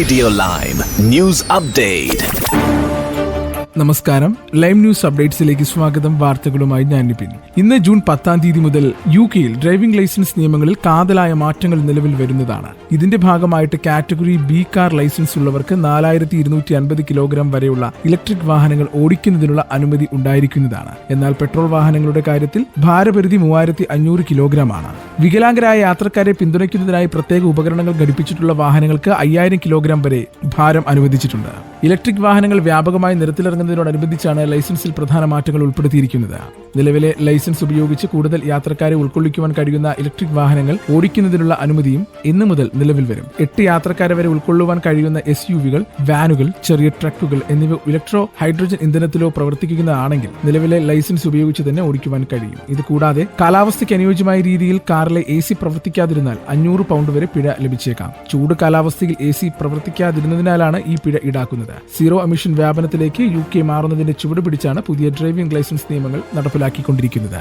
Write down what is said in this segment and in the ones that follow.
Radio Lime News Update. നമസ്കാരം. Lime news അപ്ഡേറ്റ്സിലേക്ക് സ്വാഗതം. വാർത്തകളുമായി ഞാൻ നിപിൻ. ഇന്ന് ജൂൺ പത്താം തീയതി മുതൽ യു കെയിൽ ഡ്രൈവിംഗ് ലൈസൻസ് നിയമങ്ങളിൽ കാതലായ മാറ്റങ്ങൾ നിലവിൽ വരുന്നതാണ്. ഇതിന്റെ ഭാഗമായിട്ട് കാറ്റഗറി ബി കാർ ലൈസൻസ് ഉള്ളവർക്ക് നാലായിരത്തി ഇരുന്നൂറ്റി അൻപത് കിലോഗ്രാം വരെയുള്ള ഇലക്ട്രിക് വാഹനങ്ങൾ ഓടിക്കുന്നതിനുള്ള അനുമതി ഉണ്ടായിരിക്കുന്നതാണ്. എന്നാൽ പെട്രോൾ വാഹനങ്ങളുടെ കാര്യത്തിൽ ഭാരപരിധി മൂവായിരത്തി അഞ്ഞൂറ് കിലോഗ്രാം ആണ് വികലാംഗരായ യാത്രക്കാരെ പിന്തുണയ്ക്കുന്നതിനായി പ്രത്യേക ഉപകരണങ്ങൾ ഘടിപ്പിച്ചിട്ടുള്ള വാഹനങ്ങൾക്ക് അയ്യായിരം കിലോഗ്രാം വരെ ഭാരം അനുവദിച്ചിട്ടുണ്ട്. ഇലക്ട്രിക് വാഹനങ്ങൾ വ്യാപകമായി നിരത്തിലിറങ്ങുന്നതിനോടനുബന്ധിച്ചാണ് ലൈസൻസിൽ പ്രധാന മാറ്റങ്ങൾ ഉൾപ്പെടുത്തിയിരിക്കുന്നത്. നിലവിലെ ലൈസൻസ് ഉപയോഗിച്ച് കൂടുതൽ യാത്രക്കാരെ ഉൾക്കൊള്ളിക്കുവാൻ കഴിയുന്ന ഇലക്ട്രിക് വാഹനങ്ങൾ ഓടിക്കുന്നതിനുള്ള അനുമതിയും ഇന്നു മുതൽ നിലവിൽ വരും. എട്ട് യാത്രക്കാരെ വരെ ഉൾക്കൊള്ളുവാൻ കഴിയുന്ന എസ് യു വികൾ വാനുകൾ ചെറിയ ട്രക്കുകൾ എന്നിവ ഇലക്ട്രോ ഹൈഡ്രജൻ ഇന്ധനത്തിലോ പ്രവർത്തിക്കുന്നതാണെങ്കിൽ നിലവിലെ ലൈസൻസ് ഉപയോഗിച്ച് തന്നെ ഓടിക്കുവാൻ കഴിയും. ഇത് കൂടാതെ കാലാവസ്ഥയ്ക്ക് അനുയോജ്യമായ രീതിയിൽ കാറിലെ എ സി പ്രവർത്തിക്കാതിരുന്നാൽ അഞ്ഞൂറ് പൗണ്ട് വരെ പിഴ ലഭിച്ചേക്കാം. ചൂട് കാലാവസ്ഥയിൽ എ സി പ്രവർത്തിക്കാതിരുന്നതിനാലാണ് ഈ പിഴ ഈടാക്കുന്നത്. സീറോ എമിഷൻ വ്യാപനത്തിലേക്ക് യു കെ മാറുന്നതിന്റെ ചുവട് പിടിച്ചാണ് പുതിയ ഡ്രൈവിംഗ് ലൈസൻസ് നിയമങ്ങൾ നടപ്പിലാക്കിക്കൊണ്ടിരിക്കുന്നത്.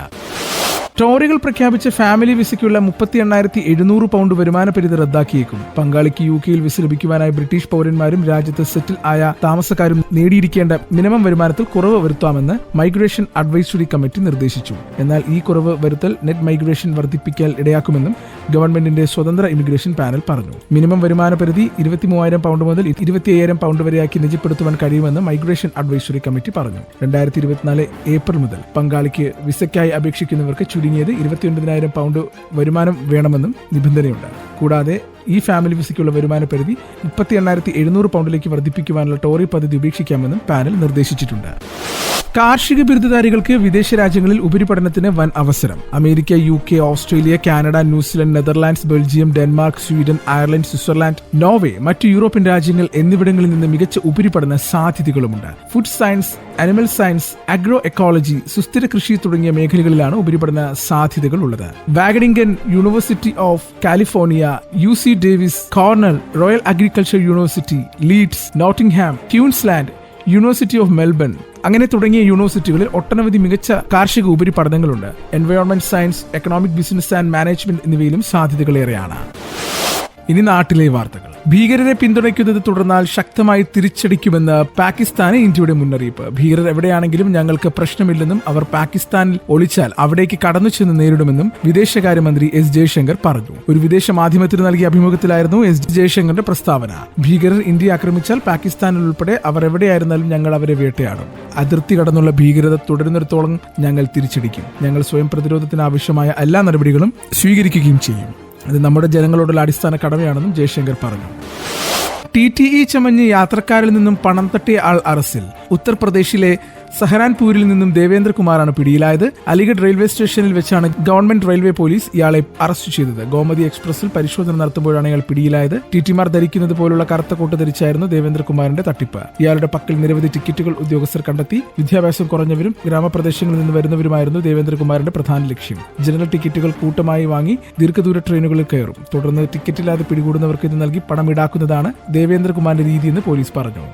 ടോറികൾ പ്രഖ്യാപിച്ച ഫാമിലി വിസയ്ക്കുള്ള മുപ്പത്തി എണ്ണായിരത്തി എഴുന്നൂറ് പൗണ്ട് വരുമാന പരിധി റദ്ദാക്കിയേക്കും. പങ്കാളിക്ക് യു കെയിൽ വിസ ലഭിക്കുവാനായി ബ്രിട്ടീഷ് പൗരന്മാരും രാജ്യത്ത് സെറ്റിൽ ആയ താമസക്കാരും നേടിയിരിക്കേണ്ട മിനിമം വരുമാനത്തിൽ കുറവ് വരുത്താമെന്ന് മൈഗ്രേഷൻ അഡ്വൈസറി കമ്മിറ്റി നിർദ്ദേശിച്ചു. എന്നാൽ ഈ കുറവ് വരുത്തൽ നെറ്റ് മൈഗ്രേഷൻ വർദ്ധിപ്പിക്കാൻ ഇടയാക്കുമെന്നും ഗവൺമെന്റിന്റെ സ്വതന്ത്ര ഇമിഗ്രേഷൻ പാനൽ പറഞ്ഞു. മിനിമം വരുമാന പരിധി ഇരുപത്തി മൂവായിരം പൗണ്ട് മുതൽ ഇരുപത്തിയ്യായിരം പൗണ്ട് വരെയാക്കി നിജപ്പെടുത്തുവാൻ കഴിയുമെന്ന് മൈഗ്രേഷൻ അഡ്വൈസറി കമ്മിറ്റി പറഞ്ഞു. രണ്ടായിരത്തി ഇരുപത്തിനാല് ഏപ്രിൽ മുതൽ പങ്കാളിക്ക് വിസയ്ക്കായി അപേക്ഷിക്കുന്നവർക്ക് ചുരുങ്ങിയത് ഇരുപത്തിയൊൻപതിനായിരം പൗണ്ട് വരുമാനം വേണമെന്നും നിബന്ധനയുണ്ട്. കൂടാതെ ഈ ഫാമിലി വിസയ്ക്കുള്ള വരുമാന പരിധി മുപ്പത്തി എണ്ണായിരത്തി എഴുന്നൂറ് പൗണ്ടിലേക്ക് വർദ്ധിപ്പിക്കുവാനുള്ള ടോറി പദ്ധതി ഉപേക്ഷിക്കാമെന്നും പാനൽ നിർദ്ദേശിച്ചിട്ടുണ്ട്. കാർഷിക ബിരുദധാരികൾക്ക് വിദേശ രാജ്യങ്ങളിൽ ഉപരിപഠനത്തിന് വൻ അവസരം. America U K Australia Canada New Zealand Netherlands Belgium Denmark Sweden Ireland Switzerland Norway മറ്റു യൂറോപ്യൻ രാജ്യങ്ങൾ എന്നിവിടങ്ങളിൽ നിന്ന് മികച്ച ഉപരിപഠന സാധ്യതകളുമുണ്ട്. Food science animal science agro ecology സുസ്ഥിര കൃഷി തുടങ്ങിയ മേഖലകളിലാണ് ഉപരിപഠന സാധ്യതകൾ ഉള്ളത്. വാഗഡിംഗൻ university of California U C Davis Cornell royal agriculture university Leeds Nottingham Queensland university of Melbourne അങ്ങനെ തുടങ്ങിയ യൂണിവേഴ്സിറ്റികളിൽ ഒട്ടനവധി മികച്ച കാർഷിക ഉപരിപഠനങ്ങളുണ്ട്. Environment science economic business and management എന്നിവയിലും സാധ്യതകളേറെയാണ്. ഇനി നാട്ടിലെ വാർത്തകൾ. ഭീകരരെ പിന്തുണയ്ക്കുന്നത് തുടർന്നാൽ ശക്തമായി തിരിച്ചടിക്കുമെന്ന് പാകിസ്ഥാന് ഇന്ത്യയുടെ മുന്നറിയിപ്പ്. ഭീകരർ എവിടെയാണെങ്കിലും ഞങ്ങൾക്ക് പ്രശ്നമില്ലെന്നും അവർ പാകിസ്ഥാനിൽ ഒളിച്ചാൽ അവിടേക്ക് കടന്നു ചെന്ന് നേരിടുമെന്നും വിദേശകാര്യമന്ത്രി എസ് ജയശങ്കർ പറഞ്ഞു. ഒരു വിദേശ മാധ്യമത്തിന് നൽകിയ അഭിമുഖത്തിലായിരുന്നു എസ് ജയശങ്കറിന്റെ പ്രസ്താവന. ഭീകരർ ഇന്ത്യ ആക്രമിച്ചാൽ പാകിസ്ഥാനിൽ ഉൾപ്പെടെ അവർ എവിടെയായിരുന്നാലും ഞങ്ങൾ അവരെ വേട്ടയാടും. അതിർത്തി കടന്നുള്ള ഭീകരത തുടരുന്നിടത്തോളം ഞങ്ങൾ തിരിച്ചടിക്കും. ഞങ്ങൾ സ്വയം പ്രതിരോധത്തിന് ആവശ്യമായ എല്ലാ നടപടികളും സ്വീകരിക്കുകയും ചെയ്യും. അത് നമ്മുടെ ജനങ്ങളോടുള്ള അടിസ്ഥാന കടമയാണെന്നും ജയശങ്കർ പറഞ്ഞു. ടി ടി ഇ ചമഞ്ഞ് യാത്രക്കാരിൽ നിന്നും പണം തട്ടിയ ആൾ അറസ്റ്റിൽ ഉത്തർപ്രദേശിലെ സഹരാൻപൂരിൽ നിന്നും ദേവേന്ദ്രകുമാറാണ് പിടിയിലായത്. അലിഗഡ് റെയിൽവേ സ്റ്റേഷനിൽ വെച്ചാണ് ഗവൺമെന്റ് റെയിൽവേ പോലീസ് ഇയാളെ അറസ്റ്റ് ചെയ്തത്. ഗോമതി എക്സ്പ്രസിൽ പരിശോധന നടത്തുമ്പോഴാണ് ഇയാൾ പിടിയിലായത്. ടി ടിമാർ ധരിക്കുന്നത് പോലുള്ള കറുത്ത കോട്ട് ധരിച്ചായിരുന്നു ദേവേന്ദ്രകുമാറിന്റെ തട്ടിപ്പ്. ഇയാളുടെ പക്കൽ നിരവധി ടിക്കറ്റുകൾ ഉദ്യോഗസ്ഥർ കണ്ടെത്തി. വിദ്യാഭ്യാസം കുറഞ്ഞവരും ഗ്രാമപ്രദേശങ്ങളിൽ നിന്ന് വരുന്നവരുമായിരുന്നു ദേവേന്ദ്രകുമാറിന്റെ പ്രധാന ലക്ഷ്യം. ജനറൽ ടിക്കറ്റുകൾ കൂട്ടമായി വാങ്ങി ദീർഘദൂര ട്രെയിനുകളിൽ കയറും. തുടർന്ന് ടിക്കറ്റില്ലാതെ പിടികൂടുന്നവർക്ക് ഇത് നൽകി പണം ഈടാക്കുന്നതാണ് ദേവേന്ദ്രകുമാറിന്റെ രീതിയെന്ന് പോലീസ് പറഞ്ഞു.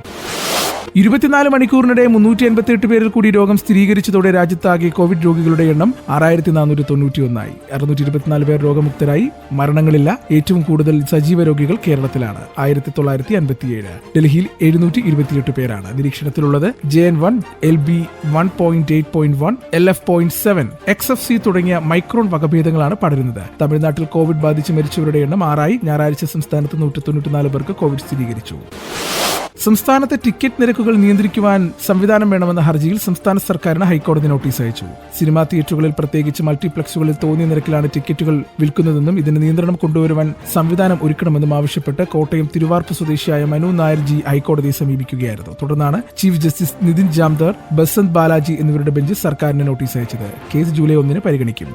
ഇരുപത്തിനാല് മണിക്കൂറിനിടെ മുന്നൂറ്റി എൺപത്തി എട്ട് പേരിൽ കൂടി രോഗം സ്ഥിരീകരിച്ചതോടെ രാജ്യത്താകെ കോവിഡ് രോഗികളുടെ എണ്ണം ആറായിരത്തി നാനൂറ്റി തൊണ്ണൂറ്റി ഒന്നായി അറുന്നൂറ്റി ഇരുപത്തിനാല് പേർ രോഗമുക്തരായി. മരണങ്ങളില്ല. ഏറ്റവും കൂടുതൽ സജീവ രോഗികൾ കേരളത്തിലാണ്. ആയിരത്തി തൊള്ളായിരത്തി അൻപത്തിയേഴ് ഡൽഹിയിൽ എഴുന്നൂറ്റി ഇരുപത്തിയെട്ട് പേരാണ്. നിരീക്ഷണത്തിലുള്ളത് J N one L B one point eight point one L F point seven X F C തുടങ്ങിയ മൈക്രോൺ വകഭേദങ്ങളാണ് പടരുന്നത്. തമിഴ്നാട്ടിൽ കോവിഡ് ബാധിച്ച് മരിച്ചവരുടെ എണ്ണം ആറായി. ഞായറാഴ്ച സംസ്ഥാനത്ത് നൂറ്റി തൊണ്ണൂറ്റിനാല് പേർക്ക് കോവിഡ് സ്ഥിരീകരിച്ചു. സംസ്ഥാനത്തെ ടിക്കറ്റ് നിരക്കുകൾ നിയന്ത്രിക്കുവാൻ സംവിധാനം വേണമെന്ന ഹർജിയിൽ സംസ്ഥാന സർക്കാരിന് ഹൈക്കോടതി നോട്ടീസ് അയച്ചു. സിനിമാ തിയേറ്ററുകളിൽ പ്രത്യേകിച്ച് മൾട്ടിപ്ലക്സുകളിൽ തോന്നിയ നിരക്കിലാണ് ടിക്കറ്റുകൾ വിൽക്കുന്നതെന്നും ഇതിന് നിയന്ത്രണം കൊണ്ടുവരുവാൻ സംവിധാനം ഒരുക്കണമെന്നും ആവശ്യപ്പെട്ട് കോട്ടയം തിരുവാർപ്പ് സ്വദേശിയായ മനു നായർ ജി ഹൈക്കോടതിയെ സമീപിക്കുകയായിരുന്നു. തുടർന്നാണ് ചീഫ് ജസ്റ്റിസ് നിതിൻ ജാംദർ ബസന്ത് ബാലാജി എന്നിവരുടെ ബെഞ്ച് സർക്കാരിന് നോട്ടീസ് അയച്ചത്. കേസ് ജൂലൈ ഒന്നിന് പരിഗണിക്കും.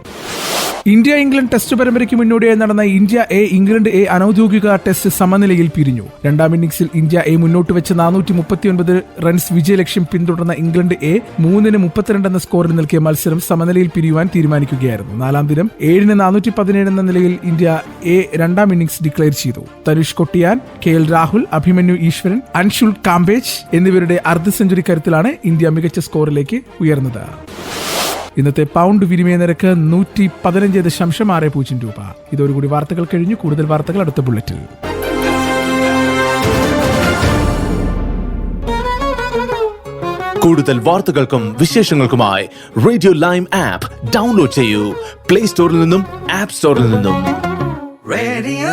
ഇന്ത്യ ഇംഗ്ലണ്ട് ടെസ്റ്റ് പരമ്പരയ്ക്ക് മുന്നോടിയായി നടന്ന ഇന്ത്യ എ ഇംഗ്ലണ്ട് എ അനൌദ്യോഗിക ടെസ്റ്റ് സമനിലയിൽ പിരിഞ്ഞു. രണ്ടാം ഇന്നിംഗ്സിൽ ഇന്ത്യ എ മുന്നോട്ട് വെച്ച് നാനൂറ്റി മുപ്പത്തിയൊൻപത് റൺസ് വിജയലക്ഷ്യം പിന്തുടർന്ന ഇംഗ്ലണ്ട് എ മൂന്നിന് മുപ്പത്തിരണ്ട് എന്ന സ്കോറിൽ നിൽക്കിയ മത്സരം സമനിലയിൽ പിരിയുവാൻ തീരുമാനിക്കുകയായിരുന്നു. നാലാം ദിനം ഏഴിന് നാനൂറ്റി പതിനേഴ് എന്ന നിലയിൽ ഇന്ത്യ എ രണ്ടാം ഇന്നിംഗ്സ് ഡിക്ലെയർ ചെയ്തു. തനുഷ് കൊട്ടിയാൻ കെ എൽ രാഹുൽ അഭിമന്യു ഈശ്വരൻ അൻഷുൽ കാംബേജ് എന്നിവരുടെ അർദ്ധ സെഞ്ചുറി കരുത്തിലാണ് ഇന്ത്യ മികച്ച സ്കോറിലേക്ക് ഉയർന്നത്. ഇന്നത്തെ പൗണ്ട് വിനിമയ നിരക്ക് നൂറ്റി പതിനഞ്ച് ദശാംശം ആറ് പൂജ്യം രൂപ. ഇതോടുകൂടി വാർത്തകൾ കഴിഞ്ഞു. കൂടുതൽ വാർത്തകൾ അടുത്ത ബുള്ളറ്റിൽ. കൂടുതൽ വാർത്തകൾക്കും വിശേഷങ്ങൾക്കുമായി റേഡിയോ ലൈം ആപ്പ് ഡൗൺലോഡ് ചെയ്യൂ. പ്ലേ സ്റ്റോറിൽ നിന്നും ആപ്പ് സ്റ്റോറിൽ നിന്നും. റേഡിയോ